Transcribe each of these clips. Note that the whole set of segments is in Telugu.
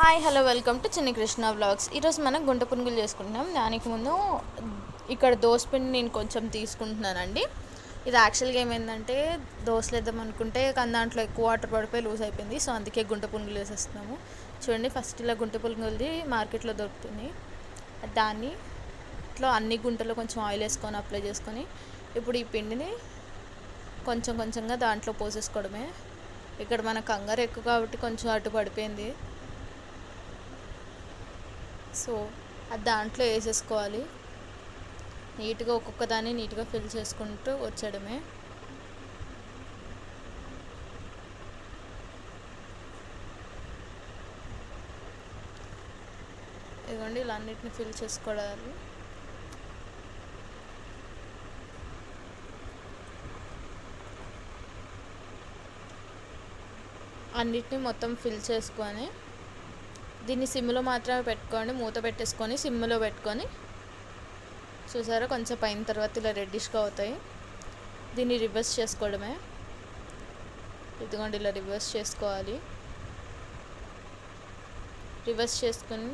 Hi hello welcome to Chinni Krishna vlogs. ఈరోజు మనం గుంట పునుగులు చేసుకుంటున్నాం. దానికి ముందు ఇక్కడ దోసపిండి నేను కొంచెం తీసుకుంటున్నానండి. ఇది యాక్చువల్గా ఏమైందంటే దోశలు వేద్దాం అనుకుంటే కానీ దాంట్లో ఎక్కువ వాటర్ పడిపోయి లూజ్ అయిపోయింది. సో అందుకే గుంట పునుగులు వేసేస్తున్నాము. చూడండి ఫస్ట్ ఇలా గుంట పునుగులది మార్కెట్లో దొరుకుతుంది. దాన్ని ఇట్లా అన్ని గుంటలో కొంచెం ఆయిల్ వేసుకొని అప్లై చేసుకొని ఇప్పుడు ఈ పిండిని కొంచెం కొంచెంగా దాంట్లో పోసేసుకోవడమే. ఇక్కడ మన కంగారు ఎక్కువ కాబట్టి కొంచెం అటు పడిపోయింది. సో అది దాంట్లో వేసేసుకోవాలి. నీట్గా ఒక్కొక్క దాన్ని నీట్గా ఫిల్ చేసుకుంటూ వచ్చేయడమే. ఇదిగోండి ఇలా అన్నిటిని ఫిల్ చేసుకోవాలి. అన్నిటిని మొత్తం ఫిల్ చేసుకొని దీన్ని సిమ్లో మాత్రమే పెట్టుకోండి మూత పెట్టేసుకొని సిమ్లో పెట్టుకొని. చూసారా కొంచెం పైన తర్వాత ఇలా రెడ్డిష్గా అవుతాయి. దీన్ని రివర్స్ చేసుకోవడమే. ఇదిగోండి ఇలా రివర్స్ చేసుకోవాలి. రివర్స్ చేసుకుని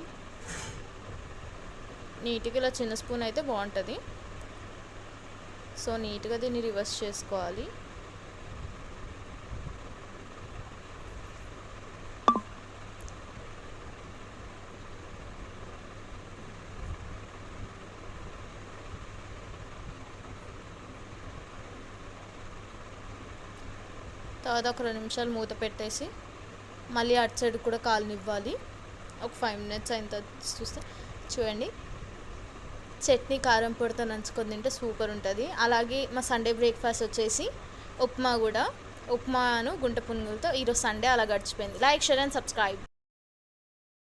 నీట్గా ఇలా చిన్న స్పూన్ అయితే బాగుంటుంది. సో నీట్గా దీన్ని రివర్స్ చేసుకోవాలి. తర్వాత ఒక రెండు నిమిషాలు మూత పెట్టేసి మళ్ళీ అటు సైడ్ కూడా కాలనివ్వాలి. ఒక ఫైవ్ మినిట్స్ అయిన తర్వాత చూస్తే చూడండి. చట్నీ కారం పొడితో నంచుకొని తింటే సూపర్ ఉంటుంది. అలాగే మా సండే బ్రేక్ఫాస్ట్ వచ్చేసి ఉప్మా కూడా. ఉప్మాను గుంట పునుగులతో ఈరోజు సండే అలా గడిచిపోయింది. Like share and subscribe